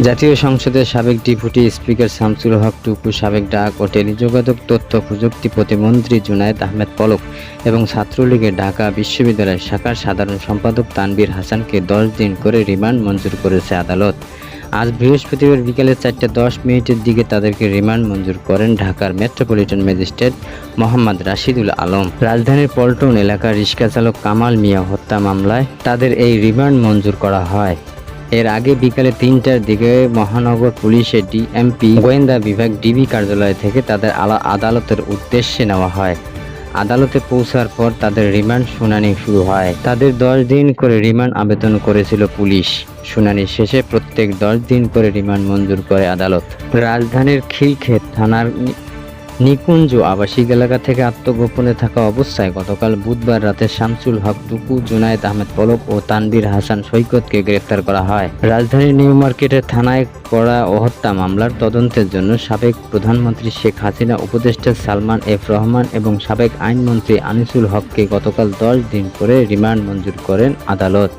জাতীয় সংসদের সাবেক ডেপুটি স্পিকার শামসুল হক টুকু সাবেক ডাক ও টেলিযোগাযোগ তথ্য প্রযুক্তি প্রতিমন্ত্রী জুনায়েদ আহমেদ পলক এবং ছাত্রলীগের ঢাকা বিশ্ববিদ্যালয় শাখার সাধারণ সম্পাদক তানবীর হাসানকে দশ দিন করে রিমান্ড মঞ্জুর করেছে আদালত। আজ বৃহস্পতিবার বিকেলে চারটে দশ মিনিটের দিকে তাদেরকে রিমান্ড মঞ্জুর করেন ঢাকার মেট্রোপলিটন ম্যাজিস্ট্রেট মোহাম্মদ রাশিদুল আলম। রাজধানীর পল্টন এলাকার রিক্সা চালক কামাল মিয়া হত্যা মামলায় তাদের এই রিমান্ড মঞ্জুর করা হয়। এর আগে বিকালে তিনটার দিকে মহানগর পুলিশের ডিএমপি গোয়েন্দা বিভাগ ডিবি কার্যালয় থেকে তাদের আলা আদালতের উদ্দেশ্যে নেওয়া হয়। আদালতে পৌঁছার পর তাদের রিমান্ড শুনানি শুরু হয়। তাদের দশ দিন করে রিমান্ড আবেদন করেছিল পুলিশ। শুনানি শেষে প্রত্যেক দশ দিন করে রিমান্ড মঞ্জুর করে আদালত। রাজধানীর খিলক্ষেত থানার নিকুঞ্জ আবাসিক এলাকা থেকে আত্মগোপনে থাকা অবস্থায় গতকাল বুধবার রাতে শামসুল হক টুকু জুনায়েদ আহমেদ পলক ও তানবীর হাসান সৈকতকে গ্রেপ্তার করা হয়। রাজধানীর নিউ মার্কেটের থানায় করা হত্যা মামলার তদন্তের জন্য সাবেক প্রধানমন্ত্রী শেখ হাসিনা, উপদেষ্টা সালমান এফ রহমান এবং সাবেক আইনমন্ত্রী আনিসুল হককে গতকাল দশ দিন করে রিমান্ড মঞ্জুর করেন আদালত।